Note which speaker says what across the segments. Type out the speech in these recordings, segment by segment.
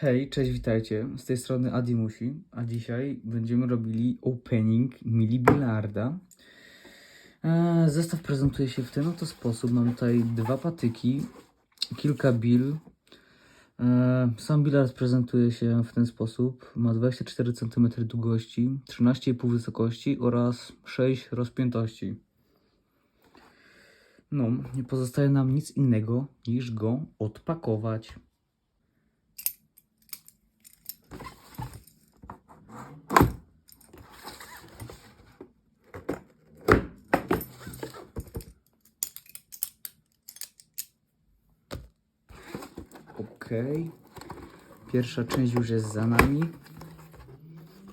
Speaker 1: Hej, cześć, witajcie. Z tej strony Adimusi, a dzisiaj będziemy robili opening Mili Billarda. Eee, Zestaw prezentuje się w ten oto sposób. Mam tutaj dwa patyki, kilka bil. Eee, Sam bilard prezentuje się w ten sposób. Ma 24 cm długości, 13,5 wysokości oraz 6 rozpiętości. No, nie pozostaje nam nic innego niż go odpakować. Okej. Pierwsza część już jest za nami.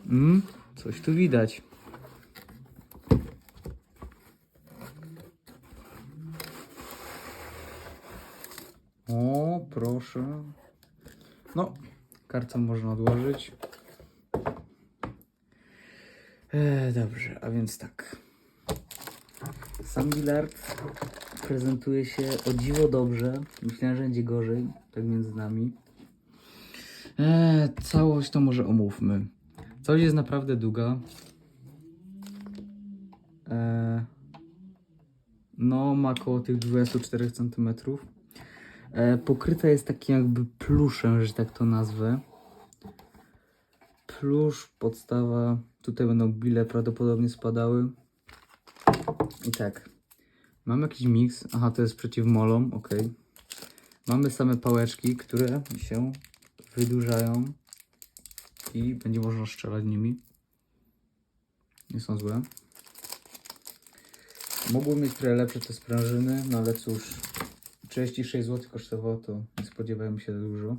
Speaker 1: Mm, coś tu widać. O, proszę. No, kartę można odłożyć. E, dobrze, a więc tak. Sam bilard prezentuje się o dziwo dobrze. Myślałem, że będzie gorzej, tak między nami. Eee, całość to może omówmy. Całość jest naprawdę długa. Eee, no, ma około tych 24 cm. Eee, pokryta jest takim jakby pluszem, że tak to nazwę. Plusz, podstawa. Tutaj będą bile prawdopodobnie spadały. I tak. Mam jakiś miks. Aha, to jest przeciw molom, ok. Mamy same pałeczki, które się wydłużają i będzie można strzelać nimi. Nie są złe. Mogły mieć trochę lepsze te sprężyny, no ale cóż, 36 zł kosztowało, to nie spodziewałem się dużo.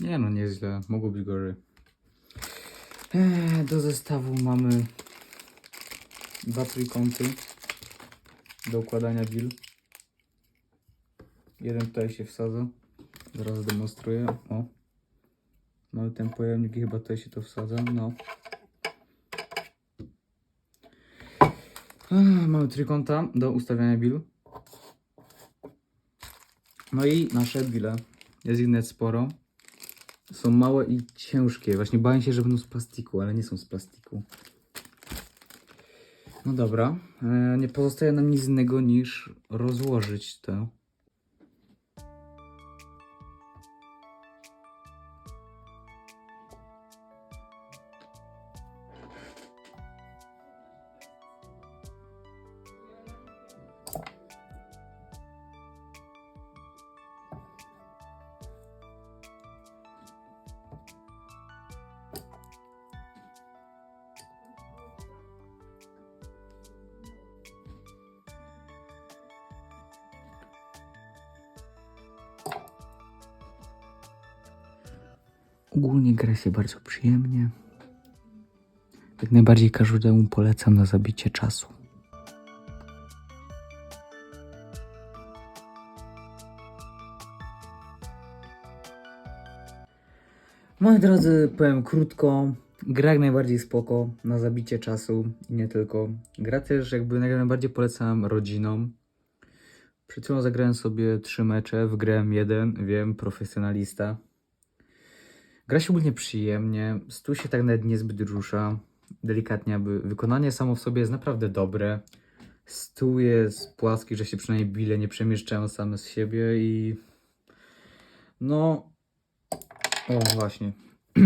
Speaker 1: Nie no, nieźle, mogło być gorzej. Eee, do zestawu mamy dwa trójkąty do układania bil. Jeden tutaj się wsadza. Zaraz demonstruję. O. Mamy ten pojemnik i chyba tutaj się to wsadza. No. Ech, Mamy trójkąta do ustawiania bil. No i nasze bile. Jest ich net sporo. Są małe i ciężkie. Właśnie bałem się, że będą z plastiku, ale nie są z plastiku. No dobra. E, nie pozostaje nam nic innego niż rozłożyć to. Ogólnie gra się bardzo przyjemnie. Jak najbardziej każdemu polecam na zabicie czasu. Moi drodzy, powiem krótko. Gra jak najbardziej spoko na zabicie czasu i nie tylko. Gra też jakby jak najbardziej polecam rodzinom. Przed chwilą zagrałem sobie trzy mecze, wygrałem jeden, wiem, profesjonalista. Gra się ogólnie przyjemnie, stół się tak nawet niezbyt rusza, delikatnie, aby wykonanie samo w sobie jest naprawdę dobre. Stół jest płaski, że się przynajmniej bile nie przemieszczają same z siebie i no, o właśnie.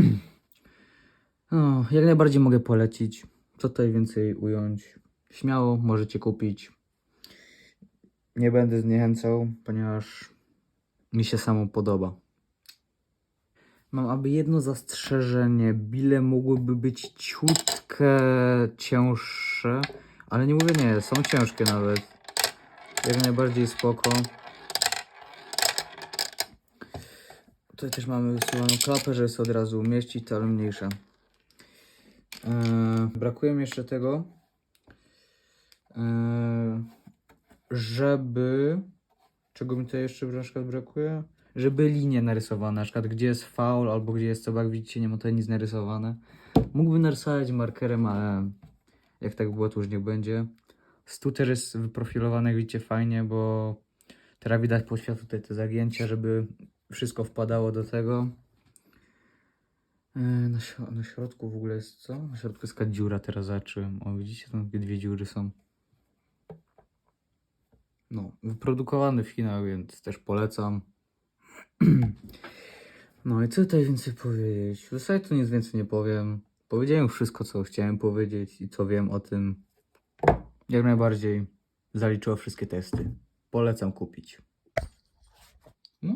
Speaker 1: No, jak najbardziej mogę polecić. Co tutaj więcej ująć? Śmiało możecie kupić. Nie będę zniechęcał, ponieważ mi się samo podoba. Mam aby jedno zastrzeżenie. Bile mogłyby być ciutkę cięższe, ale nie mówię nie, są ciężkie nawet. Jak najbardziej spoko. Tutaj też mamy wysuwaną klapę, żeby sobie od razu umieścić, to ale mniejsza. Eee, brakuje mi jeszcze tego, eee, żeby... Czego mi tutaj jeszcze na brakuje? Żeby linie narysowane, na przykład gdzie jest faul albo gdzie jest co, jak widzicie nie ma tutaj nic narysowane. Mógłbym narysować markerem, ale jak tak było to już nie będzie. Stół też jest wyprofilowany, jak widzicie fajnie, bo Teraz widać po światłu tutaj te zagięcia, żeby wszystko wpadało do tego. E, Na, na środku w ogóle jest co? Na środku jest taka dziura, teraz zacząłem. O, widzicie, tam dwie dziury są. No, wyprodukowany w Chinach, więc też polecam. No i co tutaj więcej powiedzieć? W zasadzie to nic więcej nie powiem. Powiedziałem wszystko, co chciałem powiedzieć i co wiem o tym. Jak najbardziej zaliczyło wszystkie testy. Polecam kupić. No,